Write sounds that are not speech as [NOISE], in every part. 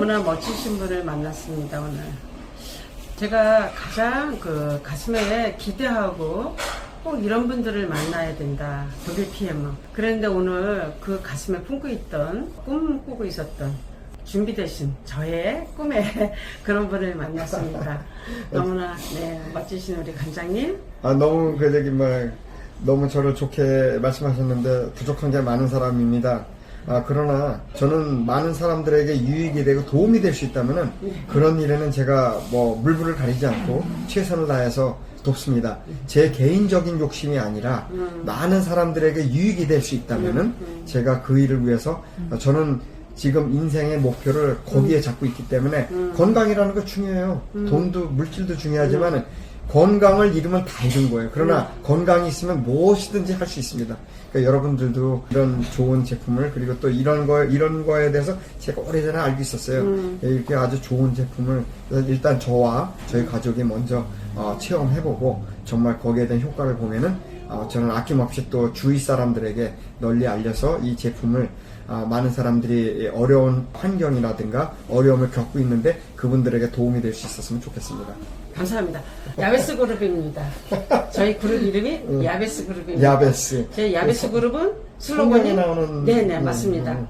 너무나 멋지신 분을 만났습니다 오늘. 제가 가장 그 가슴에 기대하고 꼭 이런 분들을 만나야 된다. 독일 PM. 그런데 오늘 그 가슴에 품고 있던 꿈 꾸고 있었던 준비되신 저의 꿈에 [LAUGHS] 그런 분을 만났습니다. [LAUGHS] 너무나 네, 멋지신 우리 관장님. 아 너무 그 저기 뭐 너무 저를 좋게 말씀하셨는데 부족한 게 많은 사람입니다. 아 그러나 저는 많은 사람들에게 유익이 되고 도움이 될 수 있다면은 그런 일에는 제가 뭐 물불을 가리지 않고 최선을 다해서 돕습니다. 제 개인적인 욕심이 아니라 많은 사람들에게 유익이 될 수 있다면은 제가 그 일을 위해서 저는 지금 인생의 목표를 거기에 잡고 있기 때문에 건강이라는 거 중요해요. 돈도 물질도 중요하지만 건강을 잃으면 다 잃은 거예요. 그러나 건강이 있으면 무엇이든지 할 수 있습니다. 그러니까 여러분들도 이런 좋은 제품을 그리고 또 이런 거 이런 거에 대해서 제가 오래전에 알고 있었어요. 예, 이렇게 아주 좋은 제품을 일단 저와 저희 가족이 먼저 어, 체험해보고 정말 거기에 대한 효과를 보면은 어, 저는 아낌없이 또 주위 사람들에게 널리 알려서 이 제품을 아, 많은 사람들이 어려운 환경이라든가 어려움을 겪고 있는데 그분들에게 도움이 될 수 있었으면 좋겠습니다. 감사합니다. 야베스 그룹입니다. 저희 그룹 이름이 야베스 그룹입니다. 야베스. 제 야베스 그룹은 슬로건이 나오는- 네네 음, 맞습니다. 음.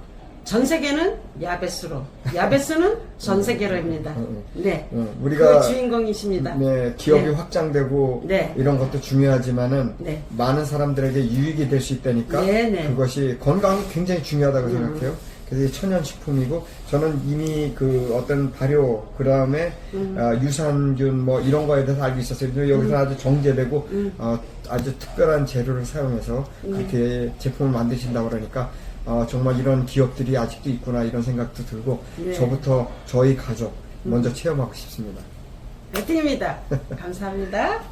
전 세계는 야베스로, 야베스는 전 세계로입니다. 음, 네, 음, 우리가 그 주인공이십니다. 네, 기업이 네. 확장되고 네. 이런 것도 중요하지만은 네. 많은 사람들에게 유익이 될 수 있다니까 네, 네. 그것이 건강이 굉장히 중요하다고 생각해요. 그래서 이 천연식품이고 저는 이미 그 어떤 발효 그 다음에 음. 유산균 뭐 이런 거에 대해서 알고 있었어요. 근데 여기서 아주 정제되고 음. 어, 아주 특별한 재료를 사용해서 그렇게 제품을 만드신다고 그러니까 어, 정말 이런 기업들이 아직도 있구나 이런 생각도 들고 네. 저부터 저희 가족 먼저 체험하고 싶습니다. 파이팅입니다. 감사합니다.